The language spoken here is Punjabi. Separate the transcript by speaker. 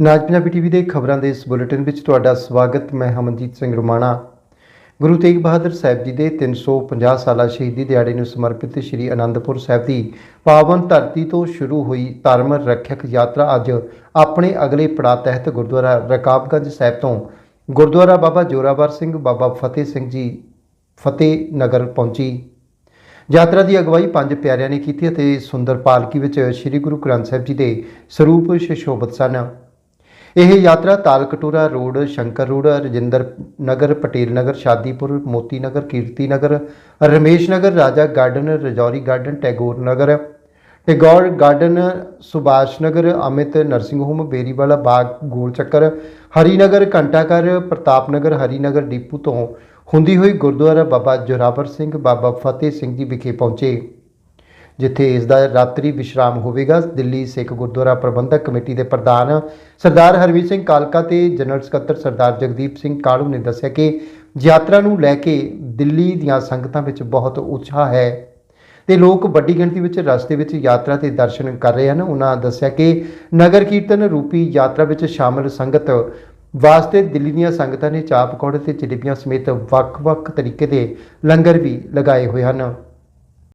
Speaker 1: ਨਾਜ ਪੰਜਾਬੀ ਟੀਵੀ ਦੇ ਖਬਰਾਂ ਦੇ ਇਸ ਬੁਲੇਟਿਨ ਵਿੱਚ ਤੁਹਾਡਾ ਸਵਾਗਤ। ਮੈਂ ਹਮਨਜੀਤ ਸਿੰਘ ਰੁਮਾਣਾ। ਗੁਰੂ ਤੇਗ ਬਹਾਦਰ ਸਾਹਿਬ ਜੀ ਦੇ 350 ਸਾਲਾ ਸ਼ਹੀਦੀ ਦਿਹਾੜੇ ਨੂੰ ਸਮਰਪਿਤ ਸ੍ਰੀ ਅਨੰਦਪੁਰ ਸਾਹਿਬ ਦੀ ਪਾਵਨ ਧਰਤੀ ਤੋਂ ਸ਼ੁਰੂ ਹੋਈ ਧਰਮ ਰੱਖਿਅਕ ਯਾਤਰਾ ਅੱਜ ਆਪਣੇ ਅਗਲੇ ਪੜਾਅ ਤਹਿਤ ਗੁਰਦੁਆਰਾ ਰਕਾਬਗੰਜ ਸਾਹਿਬ ਤੋਂ ਗੁਰਦੁਆਰਾ ਬਾਬਾ ਜੋਰਾਵਰ ਸਿੰਘ, ਬਾਬਾ ਫਤਿਹ ਸਿੰਘ ਜੀ ਫਤਿਹ ਨਗਰ ਪਹੁੰਚੀ। ਯਾਤਰਾ ਦੀ ਅਗਵਾਈ ਪੰਜ ਪਿਆਰਿਆਂ ਨੇ ਕੀਤੀ ਅਤੇ ਸੁੰਦਰ ਪਾਲਕੀ ਵਿੱਚ ਸ੍ਰੀ ਗੁਰੂ ਗ੍ਰੰਥ ਸਾਹਿਬ ਜੀ ਦੇ ਸਰੂਪ ਸ਼ੋਭਤ ਸਨ। ਇਹ ਯਾਤਰਾ Talkatora road Shankar road Rajinder Nagar, Patel Nagar, Shadipur, Moti Nagar, Kirti Nagar, Ramesh Nagar, Raja garden, Rajouri garden, Tagore Nagar, Tagore garden, Subhash Nagar, Amit nursing home Beriwala Bagh, Gol Chakkar Harinagar Ghantaghar, ਪ੍ਰਤਾਪ ਨਗਰ ਹਰੀਨਗਰ ਡੀਪੂ ਤੋਂ ਹੁੰਦੀ ਹੋਈ ਗੁਰਦੁਆਰਾ ਬਾਬਾ ਜੋਰਾਵਰ ਸਿੰਘ, ਬਾਬਾ ਫਤਿਹ ਸਿੰਘ ਜੀ ਵਿਖੇ ਪਹੁੰਚੇ। ਜਿੱਥੇ ਇਸ ਦਾ ਰਾਤਰੀ ਵਿਸ਼ਰਾਮ ਹੋਵੇਗਾ, ਦਿੱਲੀ ਸਿੱਖ ਗੁਰਦੁਆਰਾ ਪ੍ਰਬੰਧਕ ਕਮੇਟੀ ਦੇ ਪ੍ਰਧਾਨ ਸਰਦਾਰ ਹਰਵੀਰ ਸਿੰਘ ਕਾਲਕਾ ਤੇ ਜਨਰਲ ਸਕੱਤਰ ਸਰਦਾਰ ਜਗਦੀਪ ਸਿੰਘ ਕਾਲੂ ਨੇ ਦੱਸਿਆ ਕਿ ਯਾਤਰਾ ਨੂੰ ਲੈ ਕੇ ਦਿੱਲੀ ਦੀਆਂ ਸੰਗਤਾਂ ਵਿੱਚ ਬਹੁਤ ਉਤਸ਼ਾਹ ਹੈ ਤੇ ਲੋਕ ਵੱਡੀ ਗਿਣਤੀ ਵਿੱਚ ਰਸਤੇ ਵਿੱਚ ਯਾਤਰਾ ਤੇ ਦਰਸ਼ਨ ਕਰ ਰਹੇ ਹਨ। ਉਹਨਾਂ ਦੱਸਿਆ ਕਿ ਨਗਰ ਕੀਰਤਨ ਰੂਪੀ ਯਾਤਰਾ ਵਿੱਚ ਸ਼ਾਮਲ ਸੰਗਤ ਵਾਸਤੇ ਦਿੱਲੀ ਦੀਆਂ ਸੰਗਤਾਂ ਨੇ ਚਾਹ ਪਕੌੜੇ ਤੇ ਜਲੇਬੀਆਂ ਸਮੇਤ ਵੱਖ-ਵੱਖ ਤਰੀਕੇ ਦੇ ਲੰਗਰ ਵੀ ਲਗਾਏ ਹੋਏ ਹਨ।